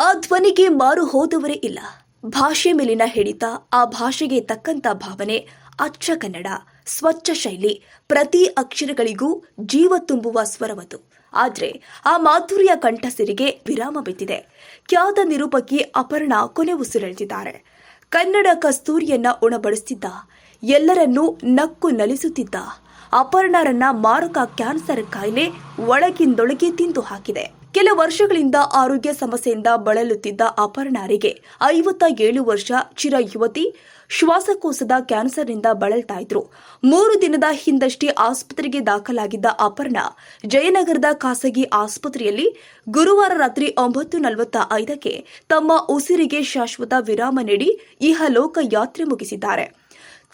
ಆ ಧ್ವನಿಗೆ ಮಾರು ಹೋದವರೇ ಇಲ್ಲ. ಭಾಷೆ ಮೇಲಿನ ಹಿಡಿತ, ಆ ಭಾಷೆಗೆ ತಕ್ಕಂತ ಭಾವನೆ, ಅಚ್ಚ ಕನ್ನಡ, ಸ್ವಚ್ಛ ಶೈಲಿ, ಪ್ರತಿ ಅಕ್ಷರಗಳಿಗೂ ಜೀವ ತುಂಬುವ ಸ್ವರವದು. ಆದರೆ, ಆ ಮಾಧುರ್ಯ ಕಂಠಸಿರಿಗೆ ವಿರಾಮ ಬಿದ್ದಿದೆ. ಖ್ಯಾತ ನಿರೂಪಕಿ ಅಪರ್ಣ ಕೊನೆ ಉಸಿರೆಳೆದಿದ್ದಾರೆ. ಕನ್ನಡ ಕಸ್ತೂರಿಯನ್ನ ಉಣಬಡಿಸುತ್ತಿದ್ದ ಎಲ್ಲರನ್ನೂ ನಕ್ಕು ನಲಿಸುತ್ತಿದ್ದ, ಅಪರ್ಣರನ್ನ ಮಾರಕ ಕ್ಯಾನ್ಸರ್ ಕಾಯಿಲೆ ಒಳಗಿಂದೊಳಗೆ ತಿಂದು ಹಾಕಿದೆ. ಕೆಲ ವರ್ಷಗಳಿಂದ ಆರೋಗ್ಯ ಸಮಸ್ಯೆಯಿಂದ ಬಳಲುತ್ತಿದ್ದ ಅಪರ್ಣಾರಿಗೆ ಐವತ್ತ ಏಳು ವರ್ಷ ಚಿರ ಯುವತಿ ಶ್ವಾಸಕೋಶದ ಕ್ಯಾನ್ಸರ್ನಿಂದ ಬಳಲ್ತಾ ಇದ್ರು. ಮೂರು ದಿನದ ಹಿಂದಷ್ಟೇ ಆಸ್ಪತ್ರೆಗೆ ದಾಖಲಾಗಿದ್ದ ಅಪರ್ಣ ಜಯನಗರದ ಖಾಸಗಿ ಆಸ್ಪತ್ರೆಯಲ್ಲಿ ಗುರುವಾರ ರಾತ್ರಿ ಒಂಬತ್ತು ನಲವತ್ತ ಐದಕ್ಕೆ ತಮ್ಮ ಉಸಿರಿಗೆ ಶಾಶ್ವತ ವಿರಾಮ ನೀಡಿ ಇಹಲೋಕ ಯಾತ್ರೆ ಮುಗಿಸಿದ್ದಾರೆ.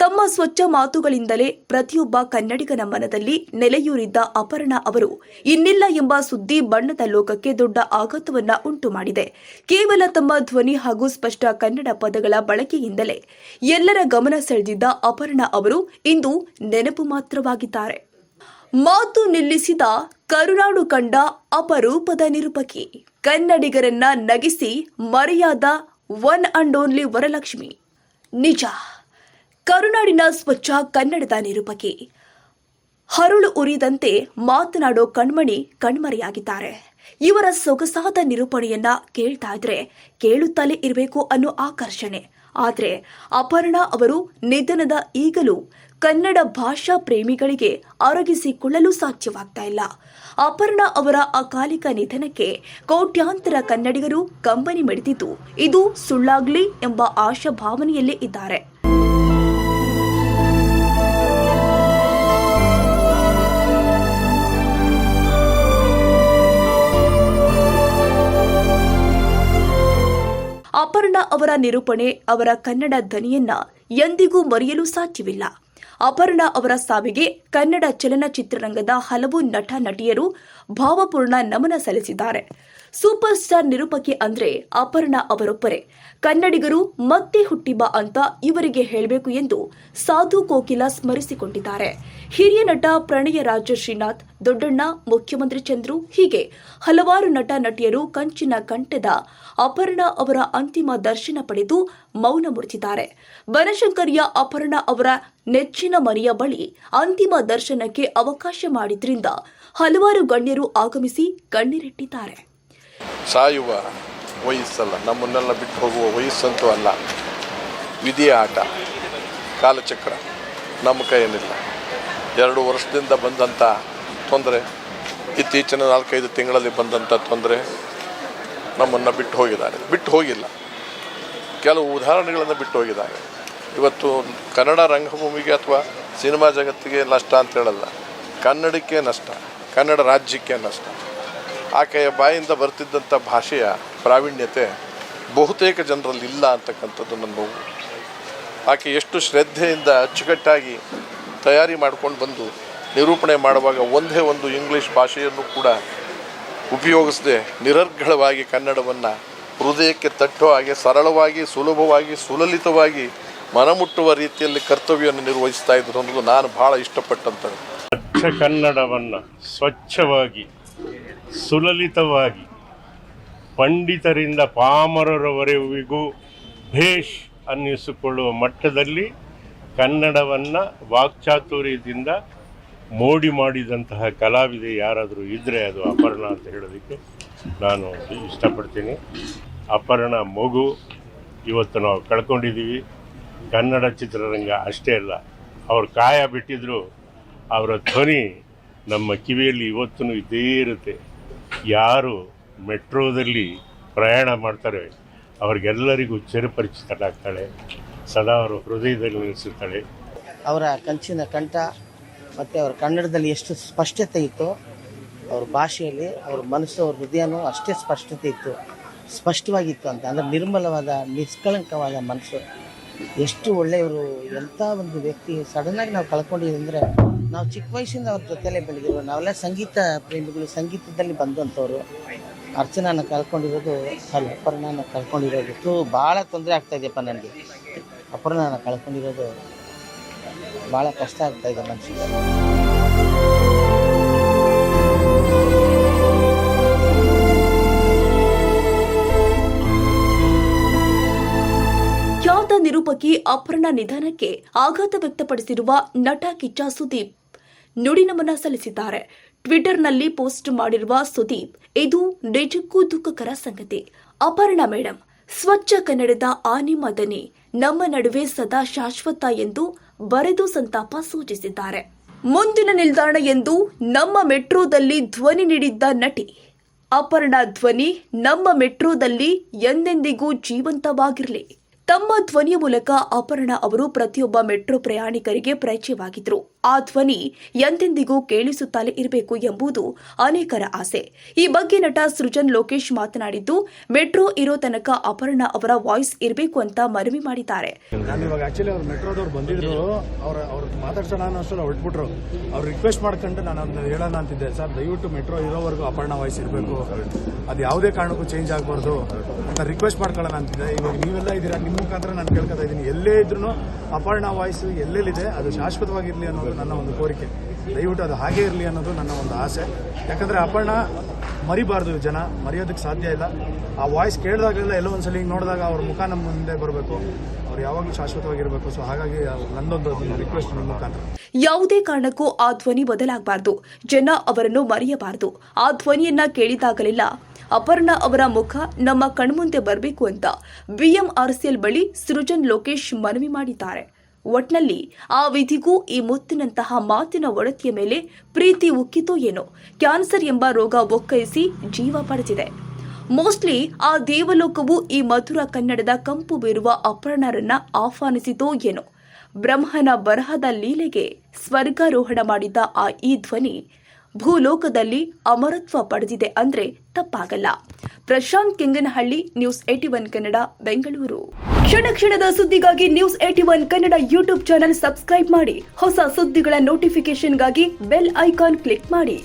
ತಮ್ಮ ಸ್ವಚ್ಛ ಮಾತುಗಳಿಂದಲೇ ಪ್ರತಿಯೊಬ್ಬ ಕನ್ನಡಿಗನ ಮನದಲ್ಲಿ ನೆಲೆಯೂರಿದ್ದ ಅಪರ್ಣ ಅವರು ಇನ್ನಿಲ್ಲ ಎಂಬ ಸುದ್ದಿ ಬಣ್ಣದ ಲೋಕಕ್ಕೆ ದೊಡ್ಡ ಆಘಾತವನ್ನ ಉಂಟು ಮಾಡಿದೆ. ಕೇವಲ ತಮ್ಮ ಧ್ವನಿ ಹಾಗೂ ಸ್ಪಷ್ಟ ಕನ್ನಡ ಪದಗಳ ಬಳಕೆಯಿಂದಲೇ ಎಲ್ಲರ ಗಮನ ಸೆಳೆದಿದ್ದ ಅಪರ್ಣ ಅವರು ಇಂದು ನೆನಪು ಮಾತ್ರವಾಗಿದ್ದಾರೆ. ಮಾತು ನಿಲ್ಲಿಸಿದ ಕರುನಾಡು ಕಂಡ ಅಪರೂಪದ ನಿರೂಪಕಿ. ಕನ್ನಡಿಗರನ್ನ ನಗಿಸಿ ಮರೆಯಾದ ಒನ್ ಅಂಡ್ ಓನ್ಲಿ ವರಲಕ್ಷ್ಮಿ. ನಿಜ. ಕರುನಾಡಿನ ಸ್ವಚ್ಛ ಕನ್ನಡದ ನಿರೂಪಕಿ. ಹರುಳು ಉರಿದಂತೆ ಮಾತನಾಡೋ ಕಣ್ಮಣಿ ಕಣ್ಮರೆಯಾಗಿದ್ದಾರೆ. ಇವರ ಸೊಗಸಾದ ನಿರೂಪಣೆಯನ್ನ ಕೇಳ್ತಾ ಇದ್ರೆ ಕೇಳುತ್ತಲೇ ಇರಬೇಕು ಅನ್ನೋ ಆಕರ್ಷಣೆ. ಆದರೆ ಅಪರ್ಣ ಅವರು ನಿಧನದ ಈಗಲೂ ಕನ್ನಡ ಭಾಷಾ ಪ್ರೇಮಿಗಳಿಗೆ ಅರಗಿಸಿಕೊಳ್ಳಲು ಸಾಧ್ಯವಾಗ್ತಾ ಇಲ್ಲ. ಅಪರ್ಣ ಅವರ ಅಕಾಲಿಕ ನಿಧನಕ್ಕೆ ಕೋಟ್ಯಾಂತರ ಕನ್ನಡಿಗರು ಕಂಬನಿ ಮಿಡಿದಿದ್ದು ಇದು ಸುಳ್ಳಾಗ್ಲಿ ಎಂಬ ಆಶಾಭಾವನೆಯಲ್ಲೇ ಇದ್ದಾರೆ. ಅಪರ್ಣ ಅವರ ನಿರೂಪಣೆ ಅವರ ಕನ್ನಡ ಧ್ವನಿಯನ್ನ ಎಂದಿಗೂ ಮರೆಯಲು ಸಾಧ್ಯವಿಲ್ಲ. ಅಪರ್ಣ ಅವರ ಸಾವಿಗೆ ಕನ್ನಡ ಚಲನಚಿತ್ರರಂಗದ ಹಲವು ನಟ ನಟಿಯರು ಭಾವಪೂರ್ಣ ನಮನ ಸಲ್ಲಿಸಿದ್ದಾರೆ. ಸೂಪರ್ ಸ್ಟಾರ್ ನಿರೂಪಕಿ ಅಂದ್ರೆ ಅಪರ್ಣ ಅವರೊಬ್ಬರೇ. ಕನ್ನಡಿಗರು ಮತ್ತೆ ಹುಟ್ಟಿಬಾ ಅಂತ ಇವರಿಗೆ ಹೇಳಬೇಕು ಎಂದು ಸಾಧು ಕೋಕಿಲ ಸ್ಮರಿಸಿಕೊಂಡಿದ್ದಾರೆ. ಹಿರಿಯ ನಟ ಪ್ರಣಯ ರಾಜ ಶ್ರೀನಾಥ್, ದೊಡ್ಡಣ್ಣ, ಮುಖ್ಯಮಂತ್ರಿ ಚಂದ್ರು, ಹೀಗೆ ಹಲವಾರು ನಟ ನಟಿಯರು ಕಂಚಿನ ಕಂಠದ ಅಪರ್ಣ ಅವರ ಅಂತಿಮ ದರ್ಶನ ಪಡೆದು ಮೌನ ಮುರಿದಿದ್ದಾರೆ. ಬನಶಂಕರಿಯ ಅಪರ್ಣ ಅವರ ನೆಚ್ಚಿನ ಮನೆಯ ಬಳಿ ಅಂತಿಮ ದರ್ಶನಕ್ಕೆ ಅವಕಾಶ ಮಾಡಿದ್ರಿಂದ ಹಲವಾರು ಗಣ್ಯರು ಆಗಮಿಸಿ ಕಣ್ಣೀರಿಟ್ಟಿದ್ದಾರೆ. ಸಾಯುವ ವಯಸ್ಸಲ್ಲ, ನಮ್ಮನ್ನೆಲ್ಲ ಬಿಟ್ಟು ಹೋಗುವ ವಯಸ್ಸಂತೂ ಅಲ್ಲ. ವಿಧಿಯ ಆಟ, ಕಾಲಚಕ್ರ, ನಮ್ಮ ಕೈಯೇನಿಲ್ಲ ಎರಡು ವರ್ಷದಿಂದ ಬಂದಂಥ ತೊಂದರೆ, ಇತ್ತೀಚಿನ ನಾಲ್ಕೈದು ತಿಂಗಳಲ್ಲಿ ಬಂದಂಥ ತೊಂದರೆ ನಮ್ಮನ್ನು ಬಿಟ್ಟು ಹೋಗಿದ್ದಾರೆ. ಬಿಟ್ಟು ಹೋಗಿಲ್ಲ. ಕೆಲವು ಉದಾಹರಣೆಗಳನ್ನು ಬಿಟ್ಟು ಹೋಗಿದ್ದಾರೆ. ಇವತ್ತು ಕನ್ನಡ ರಂಗಭೂಮಿಗೆ ಅಥವಾ ಸಿನಿಮಾ ಜಗತ್ತಿಗೆ ನಷ್ಟ ಅಂತ ಹೇಳಲ್ಲ. ಕನ್ನಡಕ್ಕೆ ನಷ್ಟ, ಕನ್ನಡ ರಾಜ್ಯಕ್ಕೆ ನಷ್ಟ. ಆಕೆಯ ಬಾಯಿಂದ ಬರ್ತಿದ್ದಂಥ ಭಾಷೆಯ ಪ್ರಾವೀಣ್ಯತೆ ಬಹುತೇಕ ಜನರಲ್ಲಿ ಇಲ್ಲ ಅಂತಕ್ಕಂಥದ್ದು ನನ್ನ ನೋವು. ಆಕೆ ಎಷ್ಟು ಶ್ರದ್ಧೆಯಿಂದ ಅಚ್ಚುಕಟ್ಟಾಗಿ ತಯಾರಿ ಮಾಡ್ಕೊಂಡು ಬಂದು ನಿರೂಪಣೆ ಮಾಡುವಾಗ ಒಂದೇ ಒಂದು ಇಂಗ್ಲೀಷ್ ಭಾಷೆಯನ್ನು ಕೂಡ ಉಪಯೋಗಿಸದೆ ನಿರರ್ಗಳವಾಗಿ ಕನ್ನಡವನ್ನು ಹೃದಯಕ್ಕೆ ತಟ್ಟೋ ಹಾಗೆ ಸರಳವಾಗಿ, ಸುಲಭವಾಗಿ, ಸುಲಲಿತವಾಗಿ ಮನಮುಟ್ಟುವ ರೀತಿಯಲ್ಲಿ ಕರ್ತವ್ಯವನ್ನು ನಿರ್ವಹಿಸ್ತಾ ಇದ್ರು ಅನ್ನೋದು ನಾನು ಭಾಳ ಇಷ್ಟಪಟ್ಟಂಥದ್ದು. ಸ್ವಚ್ಛ ಕನ್ನಡವನ್ನು ಸ್ವಚ್ಛವಾಗಿ ಸುಲಲಿತವಾಗಿ ಪಂಡಿತರಿಂದ ಪಾಮರರವರೆಗೂ ಭೇಷ್ ಅನ್ನಿಸಿಕೊಳ್ಳುವ ಮಟ್ಟದಲ್ಲಿ ಕನ್ನಡವನ್ನು ವಾಕ್ಚಾತುರ್ಯದಿಂದ ಮೋಡಿ ಮಾಡಿದಂತಹ ಕಲಾವಿದೆ ಯಾರಾದರೂ ಇದ್ದರೆ ಅದು ಅಪರ್ಣ ಅಂತ ಹೇಳೋದಕ್ಕೆ ನಾನು ಇಷ್ಟಪಡ್ತೀನಿ. ಅಪರ್ಣ ಮಗು, ಇವತ್ತು ನಾವು ಕಳ್ಕೊಂಡಿದ್ದೀವಿ. ಕನ್ನಡ ಚಿತ್ರರಂಗ ಅಷ್ಟೇ ಅಲ್ಲ, ಅವ್ರ ಕಾಯ ಬಿಟ್ಟಿದ್ರು, ಅವರ ಧ್ವನಿ ನಮ್ಮ ಕಿವಿಯಲ್ಲಿ ಇವತ್ತೂ ಇದ್ದೇ ಇರುತ್ತೆ. ಯಾರು ಮೆಟ್ರೋದಲ್ಲಿ ಪ್ರಯಾಣ ಮಾಡ್ತಾರೆ, ಅವ್ರಿಗೆಲ್ಲರಿಗೂ ಚಿರಪರಿಚಿತರಾಗ್ತಾಳೆ ಸದಾ ಅವರು ಹೃದಯದಲ್ಲಿ ನಿಲ್ಲಿಸುತ್ತಾಳೆ ಅವರ ಕಂಚಿನ ಕಂಠ ಮತ್ತು ಅವರ ಕನ್ನಡದಲ್ಲಿ ಎಷ್ಟು ಸ್ಪಷ್ಟತೆ ಇತ್ತು, ಅವ್ರ ಭಾಷೆಯಲ್ಲಿ ಅವ್ರ ಮನಸ್ಸು, ಅವ್ರ ಹೃದಯನೂ ಅಷ್ಟೇ ಸ್ಪಷ್ಟತೆ ಇತ್ತು. ಸ್ಪಷ್ಟವಾಗಿತ್ತು ಅಂತ, ಅಂದರೆ ನಿರ್ಮಲವಾದ, ನಿಷ್ಕಳಂಕವಾದ ಮನಸ್ಸು. ಎಷ್ಟು ಒಳ್ಳೆಯವರು, ಎಂಥ ಒಂದು ವ್ಯಕ್ತಿ ಸಡನ್ನಾಗಿ ನಾವು ಕಳ್ಕೊಂಡಿದ್ದೀವಿ ಅಂದರೆ ನಾವು ಚಿಕ್ಕ ವಯಸ್ಸಿಂದ ಅವ್ರ ಜೊತೆಲೆ ಬೆಳೆದಿರೋ ನಾವೆಲ್ಲ ಸಂಗೀತ ಪ್ರೇಮಿಗಳು, ಸಂಗೀತದಲ್ಲಿ ಬಂದಂಥವ್ರು. ಅರ್ಚನಾನ ಕಳ್ಕೊಂಡಿರೋದು ಅಲ್ಲಿ ಅಪರ್ಣನ ಕಳ್ಕೊಂಡಿರೋದು ತು ಭಾಳ ತೊಂದರೆ ಆಗ್ತಾ ಇದೆಯಪ್ಪ ನನಗೆ. ಅಪರ್ಣಾನ ಕಳ್ಕೊಂಡಿರೋದು ಭಾಳ ಕಷ್ಟ ಆಗ್ತಾ ಇದೆ ಮನುಷ್ಯ ನಿರೂಪಕಿ ಅಪರ್ಣ ನಿಧನಕ್ಕೆ ಆಘಾತ ವ್ಯಕ್ತಪಡಿಸಿರುವ ನಟ ಕಿಚ್ಚ ಸುದೀಪ್. ನುಡಿನಮನ ಸಲ್ಲಿಸಿದ್ದಾರೆ. ಟ್ವಿಟರ್ನಲ್ಲಿ ಪೋಸ್ಟ್ ಮಾಡಿರುವ ಸುದೀಪ್, ಇದು ನಿಜಕ್ಕೂ ದುಃಖಕರ ಸಂಗತಿ. ಅಪರ್ಣ ಮೇಡಂ, ಸ್ವಚ್ಛ ಕನ್ನಡದ ಆನಿ ಮದನೆ. ನಮ್ಮ ನಡುವೆ ಸದಾ ಶಾಶ್ವತ ಎಂದು ಬರೆದು ಸಂತಾಪ ಸೂಚಿಸಿದ್ದಾರೆ. ಮುಂದಿನ ನಿಲ್ದಾಣ ಎಂದು ನಮ್ಮ ಮೆಟ್ರೋದಲ್ಲಿ ಧ್ವನಿ ನೀಡಿದ್ದ ನಟಿ. ಅಪರ್ಣ ಧ್ವನಿ ನಮ್ಮ ಮೆಟ್ರೋದಲ್ಲಿ ಎಂದೆಂದಿಗೂ ಜೀವಂತವಾಗಿರಲಿ. ತಮ್ಮ ಧ್ವನಿಯ ಮೂಲಕ ಅಪರ್ಣ ಅವರು ಪ್ರತಿಯೊಬ್ಬ ಮೆಟ್ರೋ ಪ್ರಯಾಣಿಕರಿಗೆ ಪರಿಚಯವಾಗಿದ್ರು ಆ ಧ್ವನಿ ಎಂದೆಂದಿಗೂ ಕೇಳಿಸುತ್ತಲೇ ಇರಬೇಕು ಎಂಬುದು ಅನೇಕರ ಆಸೆ. ಈ ಬಗ್ಗೆ ನಟ ಸೃಜನ್ ಲೋಕೇಶ್ ಮಾತನಾಡಿದ್ದು, ಮೆಟ್ರೋ ಇರೋ ತನಕ ಅಪರ್ಣ ಅವರ ವಾಯ್ಸ್ ಇರಬೇಕು ಅಂತ ಮನವಿ ಮಾಡಿದ್ದಾರೆ. ಮೆಟ್ರೋ ಅಪರ್ಣ ಚೇಂಜ್ ಆಗಬಾರ್ದು ಅಂತ ರಿಕ್ವೆಸ್ಟ್ ಮಾಡ್ಕೊಳ್ಳೋಣ ಅಂತಿದ್ದೆ. ಇವಾಗ ನೀವೆಲ್ಲ ನಿಮ್ಮ ಮುಖಾಂತರ ನಾನು ಕೇಳ್ಕೊತಾ ಇದ್ದೀನಿ. ಎಲ್ಲೇ ಇದ್ರೂ ಅಪರ್ಣ ವಾಯ್ಸ್ ಎಲ್ಲೆಲ್ಲಿದೆ, ಅದು ಶಾಶ್ವತವಾಗಿರಲಿ ಅನ್ನೋದು ನನ್ನ ಒಂದು ಕೋರಿಕೆ. ದಯವಿಟ್ಟು ಅದು ಹಾಗೇ ಇರಲಿ ಅನ್ನೋದು ನನ್ನ ಒಂದು ಆಸೆ. ಯಾಕಂದರೆ ಅಪರ್ಣ ಮರಿಬಾರ್ದು ಜನ, ಮರೆಯೋದಕ್ಕೆ ಸಾಧ್ಯ ಇಲ್ಲ. ಆ ವಾಯ್ಸ್ ಕೇಳಿದಾಗೆಲ್ಲ ಎಲ್ಲೋ ಒಂದ್ಸಲ ಹಿಂಗೆ ನೋಡಿದಾಗ ಅವ್ರ ಮುಖ ನಮ್ಮ ಮುಂದೆ ಬರಬೇಕು. ಅವ್ರು ಯಾವಾಗಲೂ ಶಾಶ್ವತವಾಗಿರಬೇಕು. ಸೊ ಹಾಗಾಗಿ ನಂದೊಂದು ರಿಕ್ವೆಸ್ಟ್ ನನ್ನ ಮುಖಾಂತರ. ಯಾವುದೇ ಕಾರಣಕ್ಕೂ ಆ ಧ್ವನಿ ಬದಲಾಗಬಾರ್ದು. ಜನ ಅವರನ್ನು ಮರೆಯಬಾರದು. ಆ ಧ್ವನಿಯನ್ನ ಕೇಳಿದಾಗಲೆಲ್ಲ ಅಪರ್ಣ ಅವರ ಮುಖ ನಮ್ಮ ಕಣ್ಮುಂದೆ ಬರಬೇಕು ಅಂತ ಬಿಎಂಆರ್ಸಿಎಲ್ ಬಳಿ ಸೃಜನ್ ಲೋಕೇಶ್ ಮನವಿ ಮಾಡಿದ್ದಾರೆ. ಒಟ್ನಲ್ಲಿ ಆ ವಿಧಿಗೂ ಈ ಮುತ್ತಿನಂತಹ ಮಾತಿನ ಒಡತಿಯ ಮೇಲೆ ಪ್ರೀತಿ ಉಕ್ಕಿತೋ ಏನೋ ಕ್ಯಾನ್ಸರ್ ಎಂಬ ರೋಗ ಒಕ್ಕೈಸಿ ಜೀವ ಪಡೆದಿದೆ. ಮೋಸ್ಟ್ಲಿ ಆ ದೇವಲೋಕವು ಈ ಮಧುರ ಕನ್ನಡದ ಕಂಪು ಬೀರುವ ಅಪರ್ಣರನ್ನ ಆಹ್ವಾನಿಸಿತೋ ಏನೋ. ಬ್ರಹ್ಮನ ಬರಹದ ಲೀಲೆಗೆ ಸ್ವರ್ಗಾರೋಹಣ ಮಾಡಿದ್ದ ಆ ಈ ಧ್ವನಿ ಭೂಲೋಕದಲ್ಲಿ ಅಮರತ್ವ ಪಡೆದಿದೆ ಅಂದ್ರೆ ತಪ್ಪಾಗಲ್ಲ. Prashanth Kenganahalli, news eighty one Kannada, Bengaluru. ಕ್ಷಣ ಕ್ಷಣದ ಸುದ್ದಿಗಾಗಿ news eighty one Kannada YouTube channel subscribe ಮಾಡಿ. ಹೊಸ ಸುದ್ದಿಗಳ ನೋಟಿಫಿಕೇಶನ್ಗಾಗಿ ಬೆಲ್ ಐಕಾನ್ ಕ್ಲಿಕ್ ಮಾಡಿ.